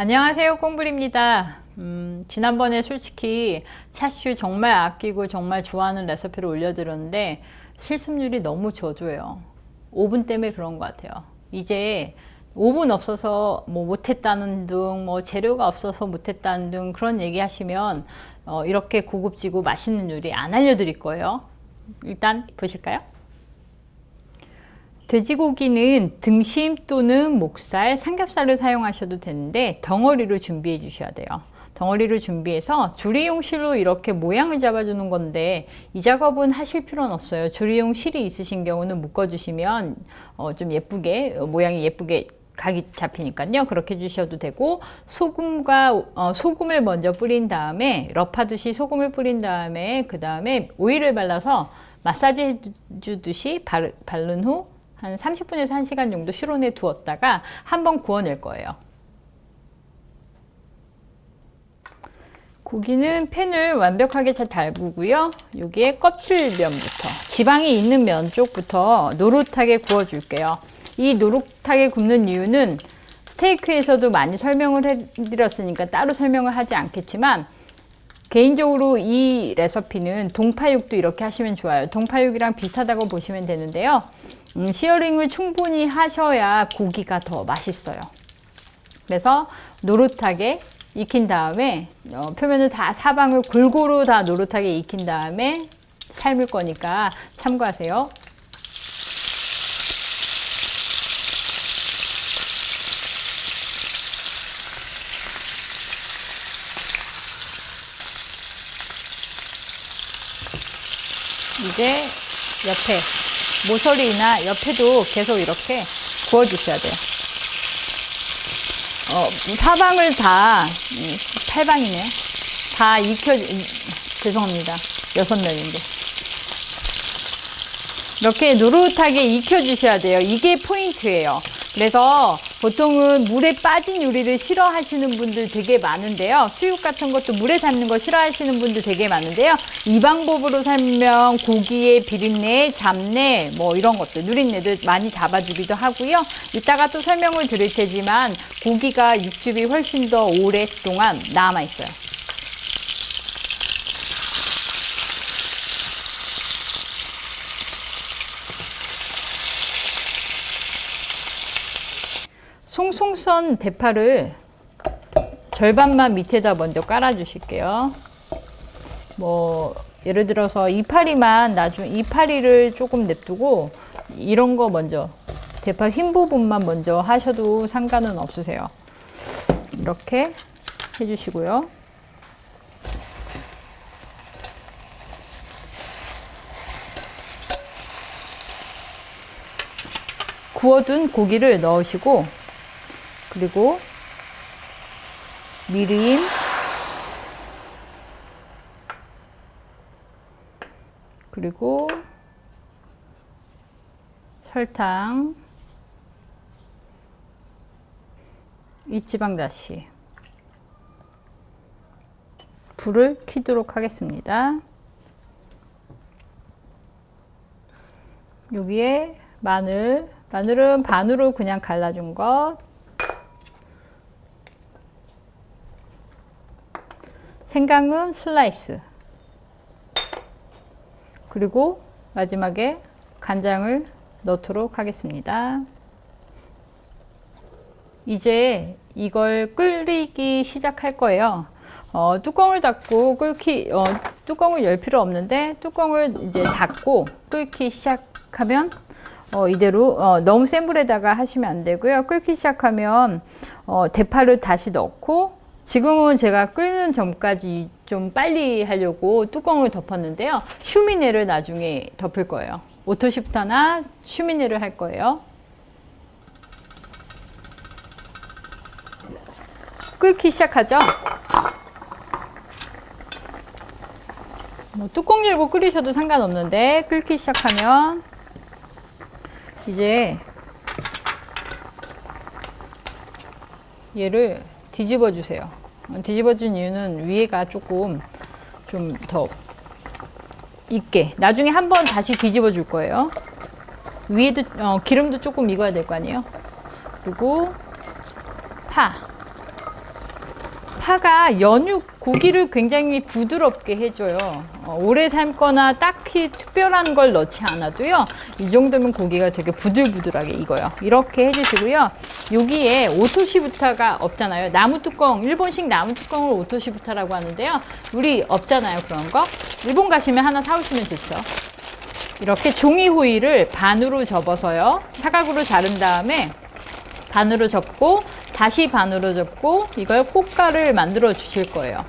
안녕하세요 꽁불입니다. 음, 지난번에 솔직히 차슈 정말 아끼고 정말 좋아하는 레시피를 올려드렸는데 실습률이 너무 저조해요. 5분 때문에 그런 것 같아요. 이제 5분 없어서 뭐 못했다는 등, 뭐 재료가 없어서 못했다는 등 그런 얘기 하시면 어, 이렇게 고급지고 맛있는 요리 안 알려드릴 거예요. 일단 보실까요? 돼지고기는 등심 또는 목살, 삼겹살을 사용하셔도 되는데 덩어리로 준비해 주셔야 돼요. 덩어리로 준비해서 조리용 실로 이렇게 모양을 잡아주는 건데 이 작업은 하실 필요는 없어요. 조리용 실이 있으신 경우는 묶어주시면 어, 좀 예쁘게 어, 모양이 예쁘게 각이 잡히니까요. 그렇게 해주셔도 되고 소금과 어, 소금을 먼저 뿌린 다음에 럽하듯이 소금을 뿌린 다음에 그 다음에 오일을 발라서 마사지 해주듯이 발, 바른 후 한 30분에서 1시간 정도 실온에 두었다가 한번 구워낼 거예요. 고기는 팬을 완벽하게 잘 달구고요. 여기에 껍질면부터 지방이 있는 면 쪽부터 노릇하게 구워줄게요. 이 노릇하게 굽는 이유는 스테이크에서도 많이 설명을 해드렸으니까 따로 설명을 하지 않겠지만 개인적으로 이 레시피는 동파육도 이렇게 하시면 좋아요. 동파육이랑 비슷하다고 보시면 되는데요. 음, 시어링을 충분히 하셔야 고기가 더 맛있어요. 그래서 노릇하게 익힌 다음에 어, 표면을 다 사방을 골고루 다 노릇하게 익힌 다음에 삶을 거니까 참고하세요. 이제 옆에 모서리나 옆에도 계속 이렇게 구워주셔야 돼요. 어, 사방을 다, 음, 팔방이네. 다 익혀, 음, 죄송합니다. 여섯 면인데. 이렇게 노릇하게 익혀주셔야 돼요. 이게 포인트예요. 그래서 보통은 물에 빠진 요리를 싫어하시는 분들 되게 많은데요. 수육 같은 것도 물에 삶는 거 싫어하시는 분들 되게 많은데요. 이 방법으로 삶으면 고기의 비린내, 잡내, 뭐 이런 것들, 누린내들 많이 잡아주기도 하고요. 이따가 또 설명을 드릴 테지만 고기가 육즙이 훨씬 더 오랫동안 남아있어요. 송송 썬 대파를 절반만 밑에다 먼저 깔아 주실게요. 뭐 예를 들어서 이파리만 나중 이파리를 조금 냅두고 이런 거 먼저 대파 흰 부분만 먼저 하셔도 상관은 없으세요. 이렇게 해 주시고요. 구워둔 고기를 넣으시고 그리고 미림 그리고 설탕 이 지방다시 불을 켜도록 하겠습니다. 여기에 마늘 마늘은 반으로 그냥 갈라준 것 생강은 슬라이스. 그리고 마지막에 간장을 넣도록 하겠습니다. 이제 이걸 끓이기 시작할 거예요. 어, 뚜껑을 닫고 끓기, 어, 뚜껑을 열 필요 없는데 뚜껑을 이제 닫고 끓기 시작하면 어, 이대로 어, 너무 센 불에다가 하시면 안 되고요. 끓기 시작하면 어, 대파를 다시 넣고 지금은 제가 끓는 전까지 좀 빨리 하려고 뚜껑을 덮었는데요. 슈미네를 나중에 덮을 거예요. 오토시프터나 슈미네를 할 거예요. 끓기 시작하죠. 뭐 뚜껑 열고 끓이셔도 상관없는데 끓기 시작하면 이제 얘를 뒤집어 주세요. 뒤집어 준 이유는 위에가 조금 좀더 익게 나중에 한번 다시 뒤집어 줄 거예요. 위에도 어, 기름도 조금 익어야 될 거 아니에요. 그리고 파 파가 연육 고기를 굉장히 부드럽게 해줘요. 어, 오래 삶거나 딱히 특별한 걸 넣지 않아도요. 이 정도면 고기가 되게 부들부들하게 익어요. 이렇게 해주시고요. 여기에 오토시부타가 없잖아요. 나무 뚜껑, 일본식 나무 뚜껑을 오토시부타라고 하는데요. 우리 없잖아요. 그런 거. 일본 가시면 하나 사오시면 좋죠. 이렇게 종이 호일을 반으로 접어서요. 사각으로 자른 다음에 반으로 접고 다시 반으로 접고 이걸 꽃가를 만들어 주실 거예요.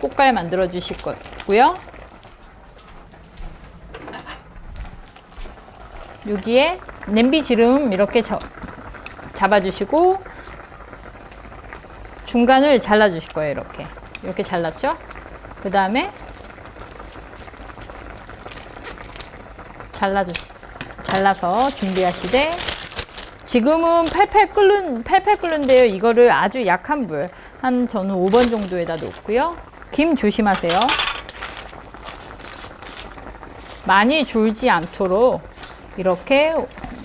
꽃갈 만들어 주실 거고요. 여기에 냄비 지름 이렇게 저- 잡아주시고 중간을 잘라 주실 거예요. 이렇게 이렇게 잘랐죠? 그 다음에 잘라 주 잘라서 준비하시되 지금은 팔팔 끓는 팔팔 끓는데요. 이거를 아주 약한 불, 한 저는 5번 정도에다 놓고요. 김 조심하세요. 많이 졸지 않도록 이렇게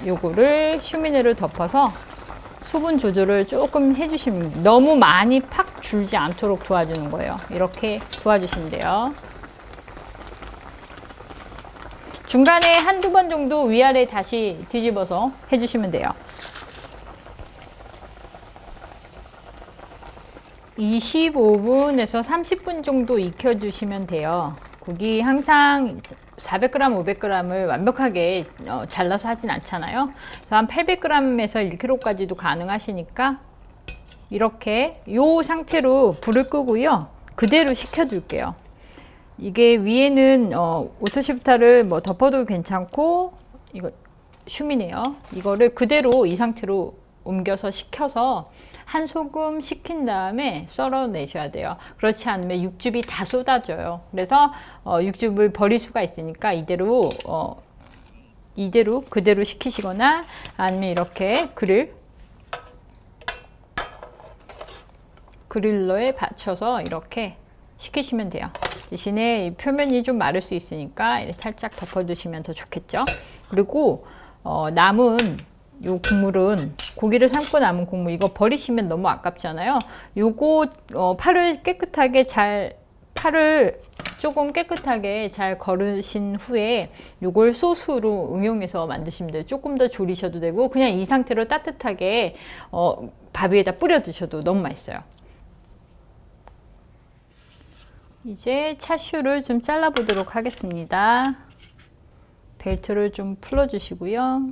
요거를 슈미네를 덮어서 수분 조절을 조금 해주시면 너무 많이 팍 줄지 않도록 도와주는 거예요. 이렇게 도와주시면 돼요. 중간에 한두 번 정도 위아래 다시 뒤집어서 해주시면 돼요. 25분에서 30분 정도 익혀주시면 돼요. 고기 항상 400g, 500g을 완벽하게 어, 잘라서 하진 않잖아요. 그래서 한 800g에서 1kg까지도 가능하시니까 이렇게 이 상태로 불을 끄고요. 그대로 식혀줄게요. 이게 위에는 어, 오토시프타를 뭐 덮어도 괜찮고 이거 슈미네요. 이거를 그대로 이 상태로 옮겨서 식혀서 한 소금 식힌 다음에 썰어내셔야 돼요. 그렇지 않으면 육즙이 다 쏟아져요. 그래서 어, 육즙을 버릴 수가 있으니까 이대로 어, 이대로 그대로 식히시거나 아니면 이렇게 그릴 그릴러에 받쳐서 이렇게 식히시면 돼요. 대신에 이 표면이 좀 마를 수 있으니까 살짝 덮어두시면 더 좋겠죠. 그리고 어, 남은 요 국물은 고기를 삶고 남은 국물 이거 버리시면 너무 아깝잖아요. 요거 어, 팔을 깨끗하게 잘 팔을 조금 깨끗하게 잘 거르신 후에 요걸 소스로 응용해서 만드시면 돼요. 조금 더 졸이셔도 되고 그냥 이 상태로 따뜻하게 어, 밥 위에다 뿌려 드셔도 너무 맛있어요. 이제 차슈를 좀 잘라 보도록 하겠습니다. 벨트를 좀 풀어 주시고요.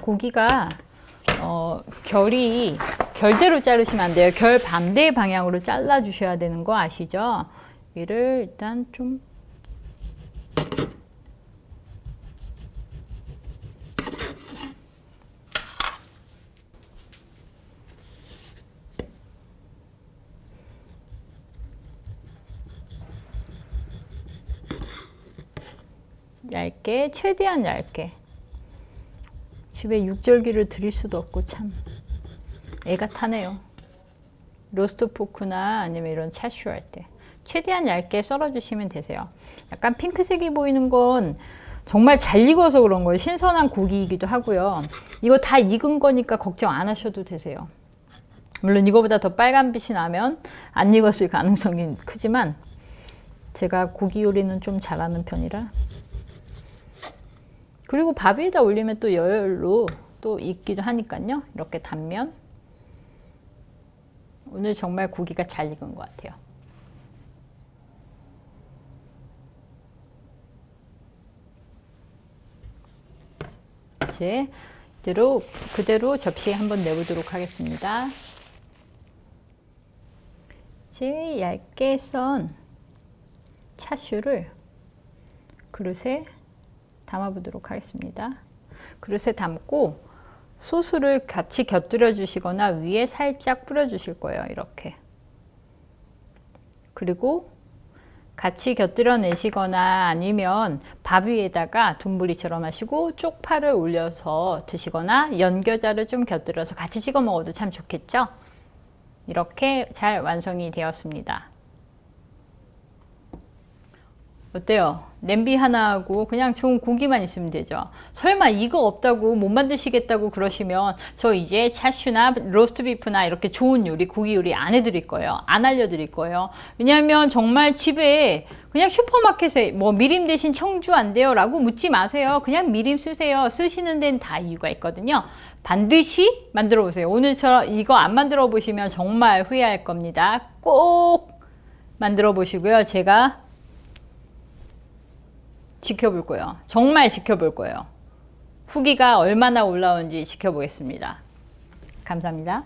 고기가 어, 결이 결대로 자르시면 안 돼요. 결 반대 방향으로 잘라 주셔야 되는 거 아시죠? 이를 일단 좀 얇게 최대한 얇게 집에 육절기를 드릴 수도 없고 참 애가 타네요. 로스트 포크나 아니면 이런 차슈 할 때 최대한 얇게 썰어 주시면 되세요. 약간 핑크색이 보이는 건 정말 잘 익어서 그런 거예요. 신선한 고기이기도 하고요. 이거 다 익은 거니까 걱정 안 하셔도 되세요. 물론 이거보다 더 빨간빛이 나면 안 익었을 가능성이 크지만 제가 고기 요리는 좀 잘하는 편이라 그리고 밥 위에다 올리면 또 열로 또 익기도 하니까요. 이렇게 단면. 오늘 정말 고기가 잘 익은 것 같아요. 이제 그대로, 그대로 접시에 한번 내보도록 하겠습니다. 이제 얇게 썬 차슈를 그릇에 담아보도록 하겠습니다. 그릇에 담고 소스를 같이 곁들여 주시거나 위에 살짝 뿌려 주실 거예요. 이렇게. 그리고 같이 곁들여 내시거나 아니면 밥 위에다가 돈부리처럼 하시고 쪽파를 올려서 드시거나 연겨자를 좀 곁들여서 같이 찍어 먹어도 참 좋겠죠? 이렇게 잘 완성이 되었습니다. 어때요? 냄비 하나하고 그냥 좋은 고기만 있으면 되죠. 설마 이거 없다고 못 만드시겠다고 그러시면 저 이제 차슈나 로스트 비프나 이렇게 좋은 요리, 고기 요리 안 해드릴 거예요. 안 알려드릴 거예요. 왜냐하면 정말 집에 그냥 슈퍼마켓에 뭐 미림 대신 청주 안 돼요? 라고 묻지 마세요. 그냥 미림 쓰세요. 쓰시는 데는 다 이유가 있거든요. 반드시 만들어 보세요. 오늘처럼 이거 안 만들어 보시면 정말 후회할 겁니다. 꼭 만들어 보시고요. 제가 지켜볼 거예요. 정말 지켜볼 거예요. 후기가 얼마나 올라오는지 지켜보겠습니다. 감사합니다.